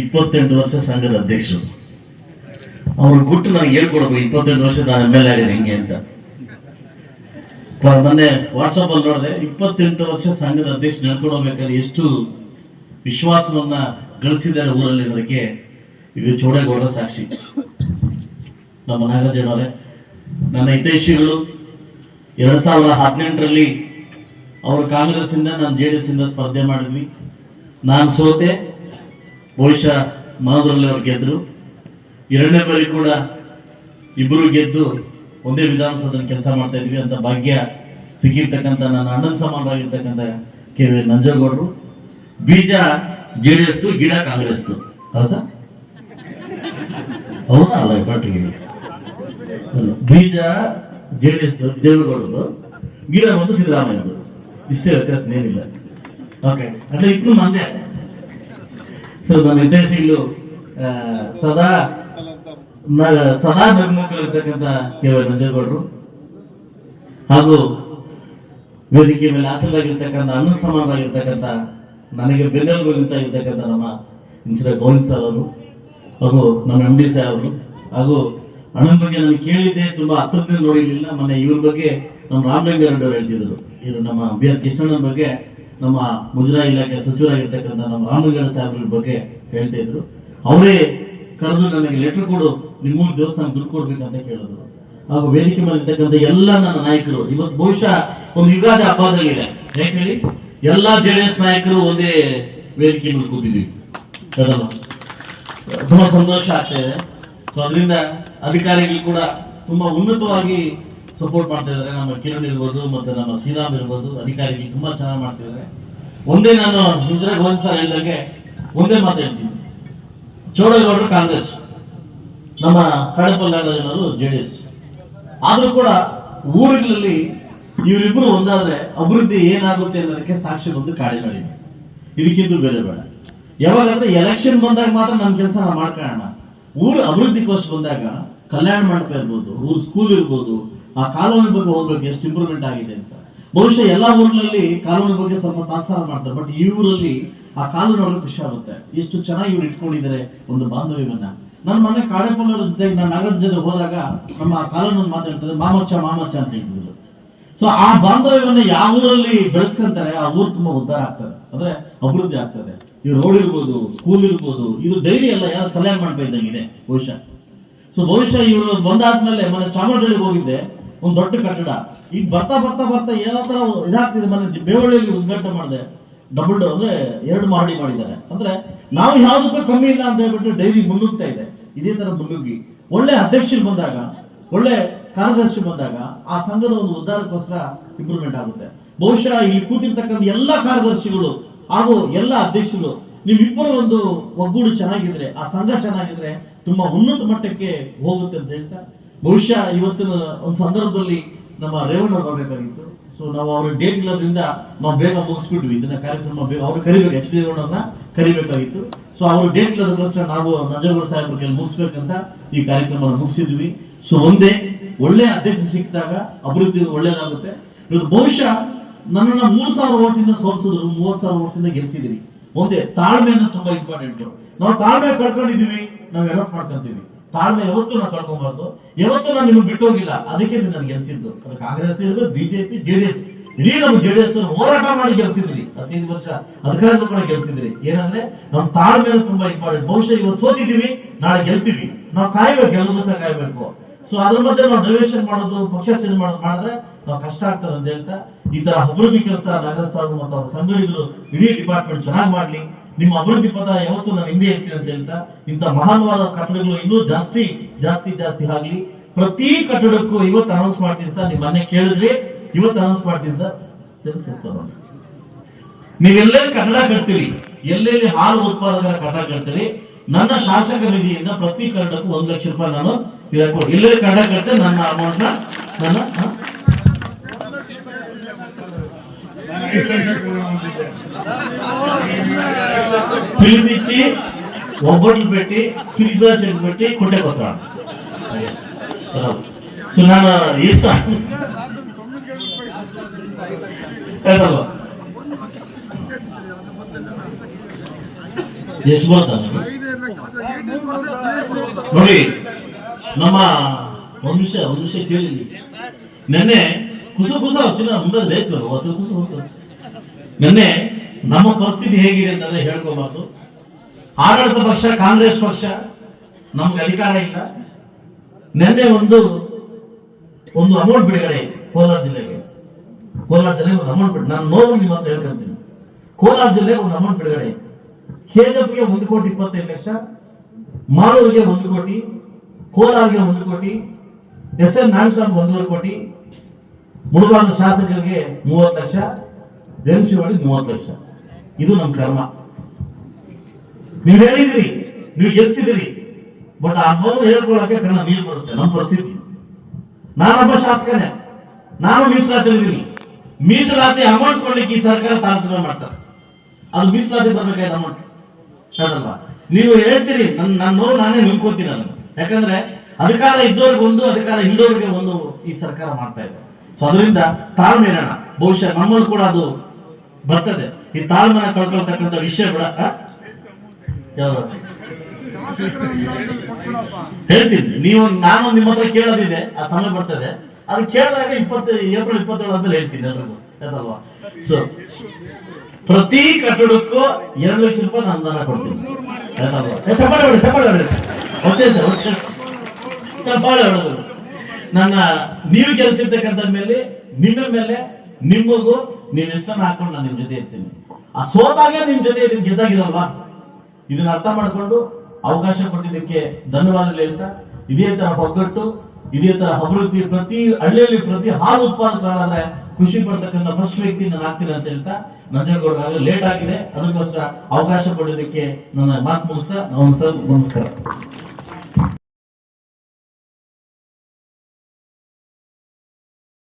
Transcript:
ಇಪ್ಪತ್ತೆಂಟು ವರ್ಷ ಸಂಘದ ಅಧ್ಯಕ್ಷರು. ಅವ್ರ ಗುಟ್ಟು ನನಗೆ ಹೇಳ್ಕೊಡ್ಬೇಕು, ಇಪ್ಪತ್ತೆಂಟು ವರ್ಷ ನಾನು ಎಂ ಎಲ್ ಆಗಿದೆ ಹೆಂಗೆ ಅಂತ. ಮೊನ್ನೆ ವಾಟ್ಸಪ್ ಅಲ್ಲಿ ನೋಡಿದೆ, ಇಪ್ಪತ್ತೆಂಟು ವರ್ಷ ಸಂಘದ ಅಧ್ಯಕ್ಷ ನಡ್ಕೊಳ್ಬೇಕಾದ್ರೆ ಎಷ್ಟು ವಿಶ್ವಾಸವನ್ನ ಗಳಿಸಿದ್ದಾರೆ ಊರಲ್ಲಿ ಅದಕ್ಕೆ ಇದು ಚೋಡೇಗೌಡರ ಸಾಕ್ಷಿ. ನಮ್ಮ ನಾಗರಾಜನವರೇ ನನ್ನ ಹಿತೈಷಿಗಳು, ಎರಡ್ ಸಾವಿರದ ಹದಿನೆಂಟರಲ್ಲಿ ಅವರು ಕಾಂಗ್ರೆಸ್ ಇಂದ ನಾನು ಜೆ ಡಿ ಎಸ್ ಇಂದ ಸ್ಪರ್ಧೆ ಮಾಡಿದ್ವಿ. ನಾನು ಸೋತೆ ಬಹುಶಃ ಮನೋದ್ರಲ್ಲಿ ಅವರು ಗೆದ್ದರು ಎರಡನೇ ಬಾರಿ ಕೂಡ ಇಬ್ಬರು ಗೆದ್ದು ಒಂದೇ ವಿಧಾನಸೌಧದಲ್ಲಿ ಕೆಲಸ ಮಾಡ್ತಾ ಇದ್ವಿ ಅಂತ ಭಾಗ್ಯ ಸಿಕ್ಕಿರ್ತಕ್ಕಂಥ ನನ್ನ ಅಣ್ಣನ ಸಮಾನರಾಗಿರ್ತಕ್ಕಂಥ ಕೆ ವಿ ನಂಜೇಗೌಡರು ಬೀಜ ಜೆ ಡಿ ಎಸ್ದು ಗಿಡ ಕಾಂಗ್ರೆಸ್ ಹೌದಾ? ಹೌದಾ? ಅಲ್ಲ ಪಾರ್ಟಿಗೆ ಬೀಜ ಜೆ ಡಿ ಎಸ್ ದೇವೇಗೌಡರು ಗಿಡ ಬಂದು ಸಿದ್ದರಾಮಯ್ಯದು ಇಷ್ಟೇ ವ್ಯತ್ಯಾಸ ಏನಿಲ್ಲ. ಓಕೆ ಅಂದ್ರೆ ಇನ್ನು ನಂದೇ ಸೊ ನಮ್ಮ ಆ, ಸದಾ ಸದಾ ನಿರ್ಮುಖರಿರ್ತಕ್ಕಂಥ ಕೆ ವೈ ನಂಜೇಗೌಡರು ಹಾಗೂ ವೇದಿಕೆ ಮೇಲೆ ಆಸರಾಗಿರ್ತಕ್ಕಂಥ ಅನ್ನ ಸಮಾನರಾಗಿರ್ತಕ್ಕಂಥ ನನಗೆ ಬೆನ್ನೆಲುಬು ಇರ್ತಕ್ಕಂಥ ನಮ್ಮ ಇನ್ಸಿಡರ್ ಗೋವಿಂದ್ ಸರ್ ಅವರು ಹಾಗೂ ನಮ್ಮ ಎಂ ಡಿ ಸಾಹೇಬ್ ಅವರು ಹಾಗೂ ಅಣ್ಣನ ಬಗ್ಗೆ ನಾನು ಕೇಳಿದ್ದೆ ತುಂಬಾ ಹತ್ರದಿಂದ ನೋಡಿರಲಿಲ್ಲ. ಮೊನ್ನೆ ಇವ್ರ ಬಗ್ಗೆ ನಮ್ಮ ರಾಮಲಿಂಗಾರೆಡ್ಡಿ ಅವರು ಹೇಳ್ತಿದ್ರು. ಇದು ನಮ್ಮ ಬಿ ಆರ್ ಕೃಷ್ಣಣ್ಣನ ಬಗ್ಗೆ ನಮ್ಮ ಮುಜರಾಯಿ ಇಲಾಖೆ ಸಚಿವರಾಗಿರ್ತಕ್ಕಂಥ ನಮ್ಮ ರಾಮಲಿಂಗಾರ ಸಾಹೇಬ್ರ ಬಗ್ಗೆ ಹೇಳ್ತಾ ಇದ್ರು. ಅವರೇ ಕರೆದು ನನಗೆ ಲೆಟರ್ ಕೊಡು, ನಿಮ್ಮ ದೇವಸ್ಥಾನ ದುಡ್ಡು ಕೊಡ್ಬೇಕಂತ ಕೇಳಿದ್ರು. ಹಾಗೂ ವೇದಿಕೆ ಮೇಲೆ ಇರ್ತಕ್ಕಂಥ ಎಲ್ಲ ನನ್ನ ನಾಯಕರು, ಇವತ್ತು ಬಹುಶಃ ಒಂದು ಯುಗಾದಿ ಹಬ್ಬದಲ್ಲಿದೆ ಯಾಕೆ ಹೇಳಿ? ಎಲ್ಲಾ ಜೆಡಿಎಸ್ ನಾಯಕರು ಒಂದೇ ವೇದಿಕೆ ಮೇಲೆ ಕೂತಿದ್ವಿ? ತುಂಬಾ ಸಂತೋಷ ಆಗ್ತಾ ಇದೆ. ಸೊ ಅದರಿಂದ ಅಧಿಕಾರಿಗಳು ಕೂಡ ತುಂಬಾ ಉನ್ನತವಾಗಿ ಸಪೋರ್ಟ್ ಮಾಡ್ತಾ ಇದ್ದಾರೆ. ನಮ್ಮ ಕಿರಣ್ ಇರ್ಬೋದು ಮತ್ತೆ ನಮ್ಮ ಶ್ರೀರಾಮ್ ಇರ್ಬೋದು. ಅಧಿಕಾರಿಗಳು ತುಂಬಾ ಚೆನ್ನಾಗಿ ಮಾಡ್ತಿದ್ದಾರೆ ಒಂದೇ ನಾನು ಗುಜರಾತ್ ಒಂದ್ ಸಲ ಹೇಳಿದಾಗೆ ಒಂದೇ ಮಾತು ಹೇಳ್ತೀನಿ. ಚೌಡೇಗೌಡರು ಕಾಂಗ್ರೆಸ್, ನಮ್ಮ ಕಡಪ ನಾಗರಾಜನವರು ಜೆ ಡಿ ಎಸ್. ಆದರೂ ಕೂಡ ಊರುಗಳಲ್ಲಿ ಇವರಿಬ್ಬರು ಒಂದಾದ್ರೆ ಅಭಿವೃದ್ಧಿ ಏನಾಗುತ್ತೆ ಅನ್ನೋದಕ್ಕೆ ಸಾಕ್ಷಿ ಬಂದು ಕಾಡಿನಲ್ಲಿದೆ ಇದಕ್ಕಿಂತ ಬೇರೆ ಬೇಡ. ಯಾವಾಗಂದ್ರೆ ಎಲೆಕ್ಷನ್ ಬಂದಾಗ ಮಾತ್ರ ನಮ್ಮ ಕೆಲಸ ನಾವು ಮಾಡ್ಕೊಳ್ಳೋಣ. ಊರು ಅಭಿವೃದ್ಧಿಗೋಸ್ಕರ ಬಂದಾಗ ಕಲ್ಯಾಣ ಮಂಟಪ ಇರ್ಬೋದು, ಊರು ಸ್ಕೂಲ್ ಇರ್ಬೋದು ಆ ಕಾಲೋನಿ ಬಗ್ಗೆ ಹೋಗ್ಬೇಕು ಎಷ್ಟು ಇಂಪ್ರೂವ್ಮೆಂಟ್ ಆಗಿದೆ ಅಂತ. ಬಹುಶಃ ಎಲ್ಲ ಊರಿನಲ್ಲಿ ಕಾಲೋನಿ ಬಗ್ಗೆ ಸ್ವಲ್ಪ ತಾತ್ಸಾರ ಮಾಡ್ತಾರೆ ಬಟ್ ಈ ಊರಲ್ಲಿ ಆ ಕಾಲು ನೋಡಲು ಖುಷಿ ಆಗುತ್ತೆ ಎಷ್ಟು ಚೆನ್ನಾಗಿ ಇವ್ರು ಇಟ್ಕೊಂಡಿದ್ದಾರೆ ಒಂದು ಬಾಂಧವ್ಯವನ್ನ. ನನ್ನ ಮನೆ ಕಾಡೇಪಲ್ಲರ ಜೊತೆ ನಾನು ನಗರದ ಜೊತೆ ಹೋದಾಗ ನಮ್ಮ ಆ ಕಾಲನ್ನು ಮಾತಾಡ್ತಾರೆ ಮಾಮಚ್ಚ ಮಾಮಚ್ಚ ಅಂತ ಹೇಳ್ತಿದ್ರು. ಸೊ ಆ ಬಾಂಧವ್ಯವನ್ನ ಯಾವ ಊರಲ್ಲಿ ಬೆಳೆಸ್ಕೊಂತಾರೆ, ಆ ಊರು ತುಂಬಾ ಉದ್ಧಾರ ಆಗ್ತದೆ. ಅಂದ್ರೆ ಅಭಿವೃದ್ಧಿ ಆಗ್ತದೆ. ಈ ರೋಡ್ ಇರ್ಬೋದು ಸ್ಕೂಲ್ ಇರ್ಬೋದು, ಇದು ಡೈಲಿ ಅಲ್ಲ, ಯಾರು ಕಲ್ಯಾಣ ಇದ್ದಂಗಿದೆ ಬಹುಶಃ. ಸೊ ಬಹುಶಃ ಇವರು ಬಂದಾದ್ಮೇಲೆ ಮನೆ ಚಾಮರಾಜಳಿಗೆ ಹೋಗಿದ್ದೆ. ಒಂದು ದೊಡ್ಡ ಕಟ್ಟಡ. ಈಗ ಬರ್ತಾ ಬರ್ತಾ ಬರ್ತಾ ಏನೋ ತರ ಇದಾಗ್ತಿದೆ. ಮನೆ ಬೇವಳ್ಳಿಯಲ್ಲಿ ಉದ್ಘಾಟನೆ ಮಾಡಿದೆ. ಡಬಲ್ ಅಂದ್ರೆ ಎರಡು ಮಹಡಿ ಮಾಡಿದ್ದಾರೆ. ಅಂದ್ರೆ ನಾವು ಯಾವ್ದಕ್ಕೂ ಕಮ್ಮಿ ಇಲ್ಲ ಅಂತ ಹೇಳ್ಬಿಟ್ಟು ಡೈರಿ ಮುನ್ನುಗ್ತಾ ಇದೆ. ಇದೇ ತರ ಮುನ್ನುಗ್ಗಿ. ಒಳ್ಳೆ ಅಧ್ಯಕ್ಷರು ಬಂದಾಗ, ಒಳ್ಳೆ ಕಾರ್ಯದರ್ಶಿ ಬಂದಾಗ ಆ ಸಂಘದ ಒಂದು ಉದ್ದಾರಕ್ಕೋಸ್ಕರ ಇಂಪ್ರೂವ್ಮೆಂಟ್ ಆಗುತ್ತೆ. ಬಹುಶಃ ಇಲ್ಲಿ ಕೂತಿರ್ತಕ್ಕಂಥ ಎಲ್ಲ ಕಾರ್ಯದರ್ಶಿಗಳು ಹಾಗೂ ಎಲ್ಲ ಅಧ್ಯಕ್ಷರು ನಿಮ್ಮಿಬ್ಬರ ಒಂದು ಒಗ್ಗೂಡು ಚೆನ್ನಾಗಿದ್ರೆ, ಆ ಸಂಘ ಚೆನ್ನಾಗಿದ್ರೆ ತುಂಬಾ ಉನ್ನತ ಮಟ್ಟಕ್ಕೆ ಹೋಗುತ್ತೆ ಅಂತ ಹೇಳ್ತಾ ಬಹುಶಃ ಇವತ್ತಿನ ಒಂದು ಸಂದರ್ಭದಲ್ಲಿ ನಮ್ಮ ರೇವಣ್ಣ ಬರಬೇಕಾಗಿತ್ತು. ಸೊ ನಾವು ಅವ್ರ ಡೇಟ್ ಇಲ್ಲದ್ರಿಂದ ನಾವು ಬೇಗ ಮುಗಿಸ್ಬಿಟ್ವಿ. ಇದನ್ನ ಕಾರ್ಯಕ್ರಮ ಬೇಗ ಅವ್ರು ಕರಿಬೇಕು. ಎಚ್ ಡಿ ರೇವಣ್ಣವ್ರನ್ನ ಕರಿಬೇಕಾಗಿತ್ತು. ಸೊ ಅವ್ರ ಡೇಟ್ ಇಲ್ಲದಕ್ಕೋಸ್ಕರ ನಾವು ನಂಜನಗೌಡ ಸಾಹೇಬ್ ಕೈಲಿ ಮುಗಿಸ್ಬೇಕಂತ ಈ ಕಾರ್ಯಕ್ರಮ ಮುಗಿಸಿದ್ವಿ. ಸೊ ಒಂದೇ ಒಳ್ಳೆ ಅಧ್ಯಕ್ಷ ಸಿಕ್ಕಿದಾಗ ಅಭಿವೃದ್ಧಿ ಒಳ್ಳೇದಾಗುತ್ತೆ. ಇವತ್ತು ಬಹುಶಃ ನನ್ನನ್ನ ಮೂರ್ ಸಾವಿರ ಓಟಿಂದ ಸೋಲ್ಸಿದ್ರು. ಮೂವತ್ ಸಾವಿರ ಓಟ್ಸಿಂದ ಗೆಲ್ಸಿದಿರಿ ಒಂದೇ ತಾಳ್ಮೆಯನ್ನು ತುಂಬಾ ಇಂಪಾರ್ಟೆಂಟ್ ನಾವು ತಾಳ್ಮೆ ಕಳ್ಕೊಂಡಿದೀವಿ ನಾವು ಎಡಪ್ ಮಾಡ್ಕೊಂತೀವಿ. ತಾಳ್ಮೆ ಯಾವತ್ತೂ ನಾನು ಕಳ್ಕೊಬಾರ್ದು, ಯಾವತ್ತೂ ನಾನು ನಿಮ್ಗೆ ಬಿಟ್ಟೋಗಿಲ್ಲ ಅದಕ್ಕೆ ನೀವು ನನಗೆ ಗೆಲ್ಸಿದ್ದು ಅದು ಕಾಂಗ್ರೆಸ್ ಇರ್ಬೋದು ಬಿಜೆಪಿ ಜೆಡಿಎಸ್ ಇಡೀ ನಮ್ಮ ಜೆಡಿಎಸ್ ಹೋರಾಟ ಮಾಡಿ ಗೆಲ್ಸಿದ್ರಿ. ಹದಿನೈದು ವರ್ಷ ಅಧಿಕಾರ ಕೂಡ ಗೆಲ್ಸಿದ್ರಿ. ಏನಂದ್ರೆ ನಮ್ಮ ತಾಳ್ಮೆ ತುಂಬಾ ಇಂಪಾರ್ಟೆಂಟ್ ಬಹುಶಃ ಇವತ್ತು ಸೋತಿದೀವಿ ನಾಳೆ ಗೆಲ್ತೀವಿ. ನಾವು ಕಾಯ್ಬೇಕು ಗೆಲ್ಲೋದನ್ನ ಕಾಯ್ಬೇಕು. ಸೊ ಅದ್ರ ಮಧ್ಯೆ ನಾವು ಡೈವೇಷನ್ ಮಾಡೋದು, ಪಕ್ಷ ಚೇಂಜ್ ಮಾಡೋದು ಮಾಡಿದ್ರೆ ಕಷ್ಟ ಆಗ್ತದೆ ಅಂತ ಹೇಳ್ತಾ, ಈ ಅಭಿವೃದ್ಧಿ ಕೆಲಸ ನಗರ ಸಾಧು ಮತ್ತು ಅವ್ರ ಸಂಘಟಕರು ಇಡೀ ಡಿಪಾರ್ಟ್ಮೆಂಟ್ ಚೆನ್ನಾಗಿ ಮಾಡ್ಲಿ ನಿಮ್ಮ ಅಭಿವೃದ್ಧಿ ಪದ ಯಾವತ್ತೂ ನಾನು ಹಿಂದೆ ಇರ್ತೀನಿ ಅಂತ ಹೇಳ್ತಾ, ಇಂಥ ಮಹಾನ್ವಾದ ಕಟ್ಟಡಗಳು ಇನ್ನೂ ಜಾಸ್ತಿ ಜಾಸ್ತಿ ಜಾಸ್ತಿ ಆಗ್ಲಿ ಪ್ರತಿ ಕಟ್ಟಡಕ್ಕೂ ಇವತ್ತು ಅನೌನ್ಸ್ ಮಾಡ್ತೀನಿ ಸರ್, ನಿಮ್ಮ ಮನೆ ಕೇಳಿದ್ರಿ ಇವತ್ತು ಅನೌನ್ಸ್ ಮಾಡ್ತೀನಿ ಸರ್. ನೀವೆಲ್ಲೆಲ್ಲಿ ಕನ್ನಡ ಕಟ್ತೀರಿ ಎಲ್ಲೆಲ್ಲಿ ಹಾಲು ಉತ್ಪಾದಕರ ಕನ್ನಡ ಕಟ್ತೀರಿ ನನ್ನ ಶಾಸಕ ನಿಧಿಯಿಂದ ಪ್ರತಿ ಕನ್ನಡಕ್ಕೂ ಒಂದು ಲಕ್ಷ ರೂಪಾಯಿ ನಾನು. ಎಲ್ಲೆಲ್ಲಿ ಕನ್ನಡ ಕಟ್ತೇನೆ ನನ್ನ ಅಮೌಂಟ್ ನನ್ನ, ಹ? పిలిపించి ఒబ్బట్లు పెట్టి ఫ్రిడ్జ్ చెట్టు పెట్టి కుంటకు వస్తాను సున్నాను ఇస్తాను ಯಶವಂತನು ನೋಡಿ ನಮ್ಮ ಒಂದು ನಿಮಿಷ ಕೇಳಿ. ನೆನ್ನೆ ಕುಸ ಕುಸ ಚಿನ್ನ ಮುಂದೆ ಅವತ್ತು ಕುಸು ಹೋಗ್ತದೆ ನೆನ್ನೆ ನಮ್ಮ ಪರಿಸ್ಥಿತಿ ಹೇಗಿದೆ ಅಂತಂದ್ರೆ ಹೇಳ್ಕೋಬಾರ್ದು ಆಡಳಿತ ಪಕ್ಷ, ಕಾಂಗ್ರೆಸ್ ಪಕ್ಷ ನಮ್ಗೆ ಅಧಿಕಾರ ಇಲ್ಲ. ನಿನ್ನೆ ಒಂದು ಒಂದು ಅಮೌಂಟ್ ಬಿಡುಗಡೆ ಕೋಲಾರ ಜಿಲ್ಲೆಗೆ. ಕೋಲಾರ ಜಿಲ್ಲೆಗೆ ಒಂದು ಅಮೌಂಟ್ ಬಿಡು ನಾನು ನೋವು ನಿಮ್ಮ ಅಂತ ಹೇಳ್ಕೊಂತೀನಿ. ಕೋಲಾರ ಜಿಲ್ಲೆಗೆ ಒಂದು ಅಮೌಂಟ್ ಬಿಡುಗಡೆ ಕೆಜೆಪಿಗೆ ಒಂದು ಕೋಟಿ ಇಪ್ಪತ್ತೈದು ಲಕ್ಷ ಮಾಲೂರಿಗೆ ಒಂದು ಕೋಟಿ, ಕೋಲಾರ್ಗೆ ಒಂದು ಕೋಟಿ, ಎಸ್ ಎನ್ ನಾರಾಯಣಸ್ವಾಮಿ ಒಂದೂವರೆ ಕೋಟಿ ಮುಳುಗಾಲ ಶಾಸಕರಿಗೆ ಮೂವತ್ತು ಲಕ್ಷ ಒಳಗೆ ಮೂವತ್ತು ಲಕ್ಷ. ಇದು ನಮ್ಮ ಕರ್ಮ. ನೀವು ಹೇಳಿದಿರಿ ನೀವು ಗೆಲ್ಸಿದಿರಿ ಬಟ್ ಆ ನೋವು ಹೇಳ್ಕೊಳ್ಳಕ್ಕೆ ಕಣ್ಣ ನೀರು ಬರುತ್ತೆ, ನಮ್ಮ ಪರಿಸ್ಥಿತಿ. ನಾನೊಬ್ಬ ಶಾಸಕನೇ, ನಾನು ಮೀಸಲಾತಿ ಇದ್ದೀನಿ ಮೀಸಲಾತಿ ಅಮೌಂಟ್ ಕೊಡ್ಲಿಕ್ಕೆ ಈ ಸರ್ಕಾರ ತಾರತಮ್ಯ ಮಾಡ್ತಾರೆ ಅದು ಮೀಸಲಾತಿ ಬರ್ಬೇಕಾಯ್ತು ಅಮೌಂಟ್. ಹೌದಲ್ವಾ ನೀವು ಹೇಳ್ತೀರಿ ನನ್ನ ನನ್ನ ನೋವು ನಾನೇ ನಿಂತ್ಕೋತೀನಿ ನಾನು. ಯಾಕಂದ್ರೆ, ಅಧಿಕಾರ ಇದ್ದವ್ರಿಗೆ ಒಂದು, ಅಧಿಕಾರ ಇಲ್ಲದವ್ರಿಗೆ ಒಂದು ಈ ಸರ್ಕಾರ ಮಾಡ್ತಾ ಇದೆ. ಸೊ ಅದರಿಂದ ತಾಳ್ಮೆ ಇರೋಣ ಬಹುಶಃ ನಮ್ಮಲ್ಲಿ ಕೂಡ ಅದು ಬರ್ತದೆ. ಈ ತಾಳ್ಮೆನ ಕಳ್ಕೊಳ್ತಕ್ಕಂಥ ವಿಷಯ ಕೂಡ? ಹೇಳ್ತೀನಿ. ನೀವು, ನಾನು ನಿಮ್ಮ ಹತ್ರ ಕೇಳೋದಿದೆ, ಆ ಸಮಯ ಬರ್ತದೆ. ಅದು ಕೇಳಿದಾಗ ಇಪ್ಪತ್ತು, ಏಪ್ರಿಲ್ ಇಪ್ಪತ್ತೇಳು ಆದ್ಮೇಲೆ ಹೇಳ್ತೀನಿ ಎಲ್ರಿಗೂ ಅದಲ್ವಾ ಸೊ ಪ್ರತಿ ಕಟ್ಟಡಕ್ಕೂ ಎರಡು ಲಕ್ಷ ರೂಪಾಯಿ ನಾನು ಅನುದಾನ ಕೊಡ್ತೀನಿ. ಚಪ್ಪಾಳೆ ಚಪ್ಪಾಳೆ ಹೇಳಿ ಓಕೆ ಸರ್ ಚಪ್ಪಾಳೆ ಹೊಡೆದು. ನನ್ನ ನೀವು ಕೆಲಸಿರ್ತಕ್ಕಂಥ ಮೇಲೆ, ನಿಮ್ಮ ಮೇಲೆ, ನಿಮಗೂ ನೀವು ಎಷ್ಟನ್ನ ಹಾಕೊಂಡು ನಾನು ನಿಮ್ ಜೊತೆ ಇರ್ತೀನಿ. ಆ ಸೋತಾಗೆ ನಿಮ್ ಜೊತೆ ಇದನ್ನ ಗೆದ್ದಾಗಿರಲ್ವಾ ಇದನ್ನ ಅರ್ಥ ಮಾಡ್ಕೊಂಡು ಅವಕಾಶ ಕೊಟ್ಟಿದ್ದಕ್ಕೆ ಧನ್ಯವಾದಗಳು ಹೇಳ್ತಾ, ಇದೇ ತರ ಒಗ್ಗಟ್ಟು ಇದೇ ತರ ಅಭಿವೃದ್ಧಿ ಪ್ರತಿ ಹಳ್ಳಿಯಲ್ಲಿ ಪ್ರತಿ ಹಾಲು ಉತ್ಪಾದಕರಾದ್ರೆ ಖುಷಿ ಪಡ್ತಕ್ಕಂಥ ಫಸ್ಟ್ ವ್ಯಕ್ತಿ ನಾನು ಆಗ್ತೀನಿ ಅಂತ ಹೇಳ್ತಾ ನಂಜನಗೌಡ ಲೇಟ್ ಆಗಿದೆ, ಅದಕ್ಕೋಸ್ಕರ ಅವಕಾಶ ಕೊಡೋದಕ್ಕೆ ನನ್ನ ಮಾತು ಮುಗಿಸ್ತಾ ನಮಸ್ಕಾರ.